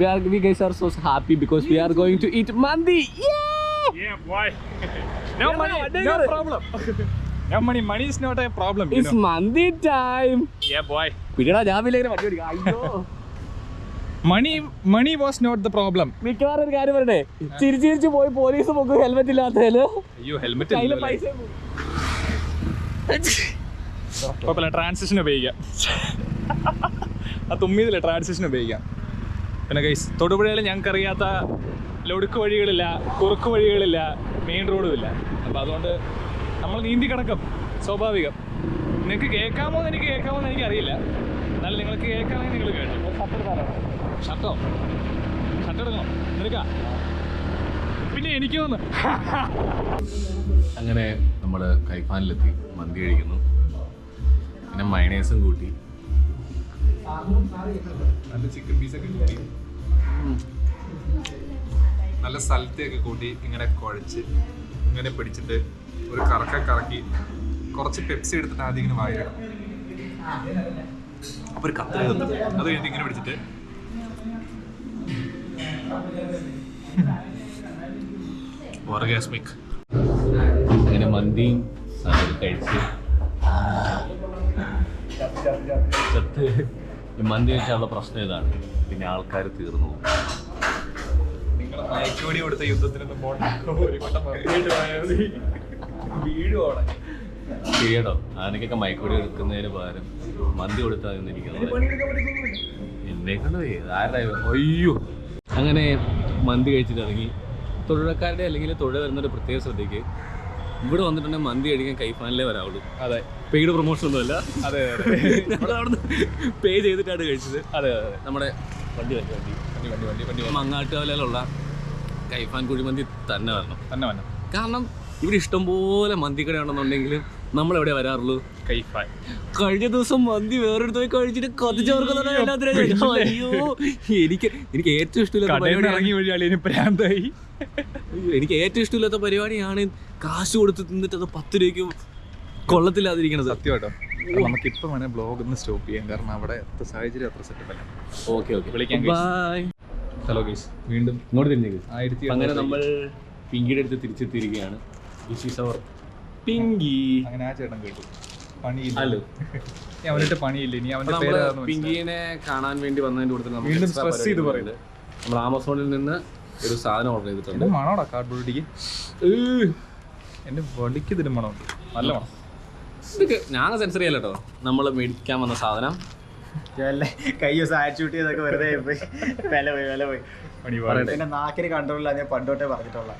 we are we guys are so happy because we are going to eat mandi. Yeah! Yeah, boy. no money, no problem. no money, money is not a problem. It's know. mandi time. Yeah, boy. പിടിയടാ ഞാൻ വലിയ വണ്ടി ഓടിക്കാം അയ്യോ Money, money was not the problem. മിക്കവാറും ഒരു കാര്യം പറയണേ ചിരിച്ചു ചിരിച്ച് പോയി പോലീസ് നമുക്ക് ഹെൽമെറ്റ് ഇല്ലാത്തതിൽ അയ്യോ ഹെൽമെറ്റ് കയ്യിൽ പൈസ കുഴപ്പമില്ല ട്രാൻസിഷൻ ഉപയോഗിക്കാം ആ തുമ്മിയതില്ല ട്രാൻസിഷൻ ഉപയോഗിക്കാം പിന്നെ ഗൈസ് തൊടുപുഴയിൽ ഞങ്ങൾക്ക് അറിയാത്ത ലൊടുക്ക് വഴികളില്ല കുറുക്ക് വഴികളില്ല മെയിൻ റോഡും ഇല്ല. അപ്പോൾ അതുകൊണ്ട് നമ്മൾ നീന്തി കിടക്കും സ്വാഭാവികം. നിങ്ങൾക്ക് കേൾക്കാമോ എന്ന് എനിക്ക് കേൾക്കാമോ എന്ന് എനിക്കറിയില്ല. എന്നാലും നിങ്ങൾക്ക് കേൾക്കാമെങ്കിൽ നിങ്ങൾ കേട്ടോ. ഷർട്ടോ ഷർട്ട്? എടുക്കണം? നിനക്കാ? പിന്നെ എനിക്ക് വന്ന് അങ്ങനെ നമ്മൾ കൈഫാനിലെത്തി മന്തി കഴിക്കുന്നു. പിന്നെ മയണേസും കൂട്ടി. നല്ല ചിക്കൻ പീസൊക്കെ കൂട്ടി. നല്ല സ്ഥലത്തെയൊക്കെ കൂട്ടി ഇങ്ങനെ കുഴച്ച് ഇങ്ങനെ പിടിച്ചിട്ട് ഒരു കറക്ക കറക്കി കുറച്ച് പെപ്സി എടുത്തിട്ട് ആദ്യം ഇങ്ങനെ വായിലിടും അപ്പൊ ഒരു കത്ത് അത് കഴിഞ്ഞിട്ട് ഇങ്ങനെ പിടിച്ചിട്ട് ഓർഗാസ്മിക് അങ്ങനെ മന്തിയും കഴിച്ച്. ചത്ത്. ഈ മന്തി വെച്ചാലുള്ള പ്രശ്നം ഇതാണ്. പിന്നെ ആൾക്കാർ തീർന്നു ശരിയടോ കൊടുത്ത യുദ്ധത്തിനൊന്നും ശരിയാട്ടോ ആനക്കൊക്കെ മയക്കൂടി എടുക്കുന്നതിന് പകരം മന്തി കൊടുത്താൽ എന്നെ കൊണ്ട് ആരുടെ അയ്യോ. അങ്ങനെ മന്തി കഴിച്ചിട്ട് ഇറങ്ങി തൊഴിലക്കാരുടെ അല്ലെങ്കിൽ തൊഴിൽ വരുന്നവരുടെ പ്രത്യേക ശ്രദ്ധയ്ക്ക് ഇവിടെ വന്നിട്ടുണ്ടെങ്കിൽ മന്തി കഴിക്കാൻ കൈഫാനിലേ വരാവുള്ളൂ. അതെ. പെയ്ഡ് പ്രൊമോഷൻ ഒന്നുമല്ല. അതെ അതെ നമ്മൾ അവിടുന്ന് പേ ചെയ്തിട്ടാണ് കഴിച്ചത്. അതെ അതെ നമ്മുടെ വണ്ടി വണ്ടി വണ്ടി. വണ്ടി വണ്ടി വണ്ടി മങ്ങാട്ടുകവലയിലുള്ള കൈഫാൻ കുഴിമന്തി തന്നെ വരണം. തന്നെ വരണം കാരണം ഇവിടെ ഇഷ്ടംപോലെ മന്തി ഉണ്ടെന്നുണ്ടെങ്കിലും നമ്മൾ എവിടെ വരാറുള്ളൂ? കൈഫാൻ. കഴിഞ്ഞ ദിവസം മന്തി വേറൊരു പോയി കഴിച്ചിട്ട് കത്തിച്ചവർക്ക് അയ്യോ എനിക്ക് എനിക്ക് ഏറ്റവും ഇഷ്ടമില്ല ഇറങ്ങി വഴിയാളി പ്രാന്തായി. എനിക്ക് ഏറ്റവും ഇഷ്ടമില്ലാത്ത പരിപാടിയാണ് കാശ് കൊടുത്ത് തിന്നിട്ട് അത് പത്ത് രൂപയ്ക്ക് കൊള്ളത്തില്ലാതിരിക്കണത്. സത്യമായിട്ടോ? കേട്ടോ നമുക്ക് ഇപ്പൊ വേണേ ബ്ലോഗ് ഒന്ന് സ്റ്റോപ്പ് ചെയ്യാം. കാരണം അവിടെ എത്ര സാഹചര്യം അത്ര സെറ്റപ്പ് അല്ല. ഓക്കെ ഓക്കെ വിളിക്കാം ബൈ ഹലോ ഗൈസ് വീണ്ടും ഇങ്ങോട്ട് തിരിഞ്ഞേക്ക് ആയിരത്തി അങ്ങനെ നമ്മൾ പിങ്കിയുടെ അടുത്ത് തിരിച്ചെത്തിയിരിക്കുകയാണ്. This is our Pinky. അങ്ങനെ ആ ചേട്ടൻ കേട്ടു. പണിയില്ല. അവനിട്ട് പണിയില്ല. ഇനി അവന്റെ പിങ്കിനെ കാണാൻ വേണ്ടി വന്നതിന്റെ കൂടുതൽ നമ്മൾ വീണ്ടും ചെയ്ത് നമ്മൾ ആമസോണിൽ നിന്ന് ഒരു സാധനം ഓർഡർ ചെയ്തിട്ടുണ്ട്. എന്റെ മണോടാ കാർഡ്ബോർഡിക്ക് എന്റെ വടിക്ക് ഇതിന് മണമുണ്ട് നല്ല മണം. ഇതൊക്കെ ഞാൻ സെൻസർ ചെയ്യല്ലോ കേട്ടോ നമ്മൾ മേടിക്കാൻ വന്ന സാധനം. കൈ ദിവസം ഇതൊക്കെ വെറുതെ പോയി. വില പോയി വില പോയി. പണി പറയട്ടെ പിന്നെ നാക്കിന് കൺട്രോൾ ഞാൻ പണ്ടോട്ടേ പറഞ്ഞിട്ടുള്ള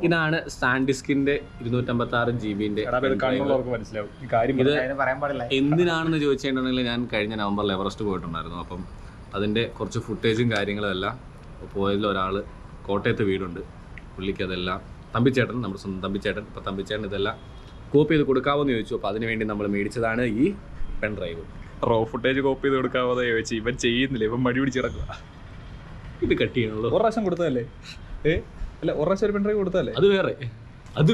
ഇതാണ് സാൻഡിസ്കിന്റെ ഇരുന്നൂറ്റമ്പത്തി ആറ് ജി ബിന്റെ എടാ, ഇത് മനസ്സിലാവും. ഈ കാര്യം ഇത് പറയാൻ പാടില്ല. എന്തിനാണെന്ന് ചോദിച്ചിട്ടുണ്ടെങ്കിൽ ഞാൻ കഴിഞ്ഞ നവംബറിൽ എവറസ്റ്റ് പോയിട്ടുണ്ടായിരുന്നു. അപ്പം അതിന്റെ കുറച്ച് ഫുട്ടേജും കാര്യങ്ങളും എല്ലാം പോയതിൽ ഒരാൾ കോട്ടയത്ത് വീടുണ്ട്. പുള്ളിക്ക് അതെല്ലാം തമ്പിച്ചേട്ടൻ നമ്മുടെ സ്വന്തം തമ്പിച്ചേട്ടൻ. ഇപ്പം തമ്പിച്ചേട്ടൻ ഇതെല്ലാം കോപ്പി ചെയ്ത് കൊടുക്കാമോ എന്ന് ചോദിച്ചു അപ്പോൾ അതിനുവേണ്ടി നമ്മൾ മേടിച്ചതാണ് ഈ പെൺ ഡ്രൈവ് റോ ഫുട്ടേജ് കോപ്പി ചെയ്ത് കൊടുക്കാമെന്ന് ചോദിച്ചു. ഇവൻ ചെയ്യുന്നില്ല. ഇവൻ മടി പിടിച്ച് കിടക്കുക ഇത് കട്ട് ചെയ്യണുള്ളൂ. ഒരു പ്രാവശ്യം കൊടുത്തതല്ലേ? ഏ? അല്ല ഒരു പ്രാവശ്യം ഒരു പെൺ ഡ്രൈവ് കൊടുത്തതല്ലേ? അത് വേറെ. അത്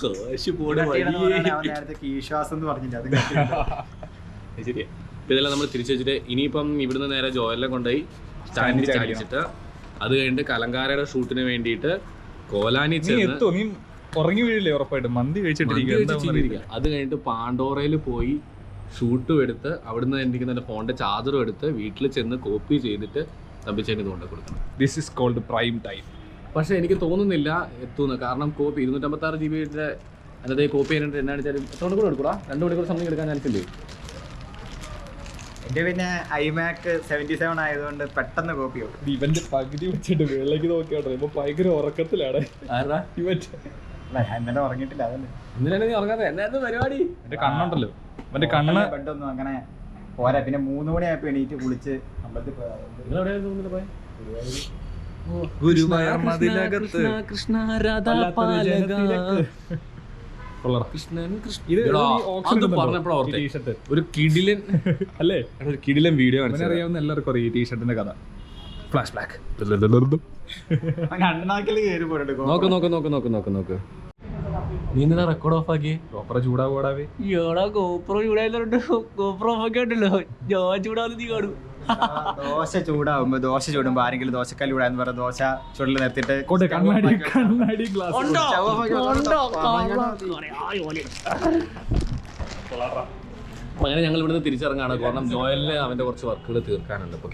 കാശ്. ശരിയാ. ഇതെല്ലാം നമ്മൾ തിരിച്ചു വെച്ചിട്ട് ഇനിയിപ്പം ഇവിടുന്ന് നേരെ ജോയലിനെ കൊണ്ടുപോയി സ്റ്റാൻഡിൽ ചാടിച്ചിട്ട് അത് കഴിഞ്ഞിട്ട് കലങ്കാരയുടെ ഷൂട്ടിന് വേണ്ടിയിട്ട് കോലാനി ചെന്ന് ഉറങ്ങി വീഴില്ലേ ഉറപ്പായിട്ട്? മന്തി കഴിച്ചിട്ടിരിക്കുക. അത് കഴിഞ്ഞിട്ട് പാണ്ടോറയിൽ പോയി ഷൂട്ടും എടുത്ത് അവിടുന്ന് എനിക്ക് തന്നെ ഫോണിന്റെ ചാർജറും എടുത്ത് വീട്ടിൽ ചെന്ന് കോപ്പി ചെയ്തിട്ട് തമ്പിച്ചേന് കൊണ്ട് കൊടുക്കണം. This is called prime time പക്ഷെ എനിക്ക് തോന്നുന്നില്ല എത്തുന്നു. കാരണം കോപ്പി ഇരുന്നൂറ്റമ്പത്താറ് ജി ബിയുടെ അതായത് കോപ്പി ചെയ്യാനായിട്ട് എന്നാ വെച്ചാൽ എത്ര മണിക്കൂർ എടുക്കൂടാ? രണ്ട് മണിക്കൂർ സമയം എടുക്കാൻ ചാൻസ് ഇല്ലേ? എന്റെ പിന്നെ ഐമാക്ക് സെവന്റി സെവൻ ആയതുകൊണ്ട് പെട്ടെന്ന് കോപ്പി ആവും ഇവന്റെ പകുതി വെച്ചിട്ട് വീട്ടിലേക്ക് നോക്കിയോട്ടെ ഇപ്പൊ ഭയങ്കര ഉറക്കത്തിലാണ്. ആരാ? ഇവൻ അല്ല ഞാൻ ഇന്നലെ ഉറങ്ങിയിട്ടില്ല അതന്നെ എന്തിനാണ് നീ ഉറങ്ങാതെ എന്നായിരുന്നു പരിപാടി? എന്റെ കണ്ണുണ്ടല്ലോ. അവന്റെ കണ്ണ് ബെഡൊന്നും അങ്ങനെ പോരാ. പിന്നെ മൂന്ന് മണിയായപ്പോ എണീറ്റ് കുളിച്ച് അമ്പലത്തിൽ പോയത്? ഗുരുവായൂർ കൃഷ്ണ, മതിലകത്ത് കൃഷ്ണ, രാധാ വല്ലാത്തൊരു കൃഷ്ണൻ കൃഷ്ണ ഇത് എടാ, ഈ auction അത് ഉണ്ടല്ലോ, പറഞ്ഞപ്പോഴാ ഈ ഓർത്തെ. t-shirt. ഒരു കിടിലൻ അല്ലേ? ഒരു കിടിലൻ വീഡിയോ അറിയാവുന്ന എല്ലാവർക്കും അറിയാം ഈ ടീഷർട്ടിന്റെ കഥ. ഫ്ലാഷ് ബാക്ക് കണ്ണനാക്കിൽ നോക്ക് നോക്ക് നോക്ക് നോക്ക് നോക്ക് നോക്ക്. നീ റെക്കോർഡ് ഓഫ് ആക്കി പ്രോപ്പർ ചൂടാവൂടാവേ. ഈടാ ഗോപ്രോ ചൂടായതുകൊണ്ട് ഗോപ്രോ ഒക്കെ ഉണ്ടല്ലോ. ഞാൻ ചൂടാവുന്നത് നീ കാണും. ദോശ ചൂടാവുമ്പോ ദോശ ചൂടുമ്പോ ആരെങ്കിലും ദോശക്കല്ല് ചൂടാന്ന് പറഞ്ഞ ദോശ ചുടൽ നിർത്തിട്ട് കൊണ്ട് കണ്ണാടി കണ്ണാടി ഗ്ലാസ് അങ്ങനെ ഞങ്ങൾ ഇവിടുന്ന് തിരിച്ചിറങ്ങാണ്. കാരണം ജോയലിന് അവന്റെ കുറച്ച് വർക്കുകൾ തീർക്കാനുണ്ട്. ഇപ്പൊ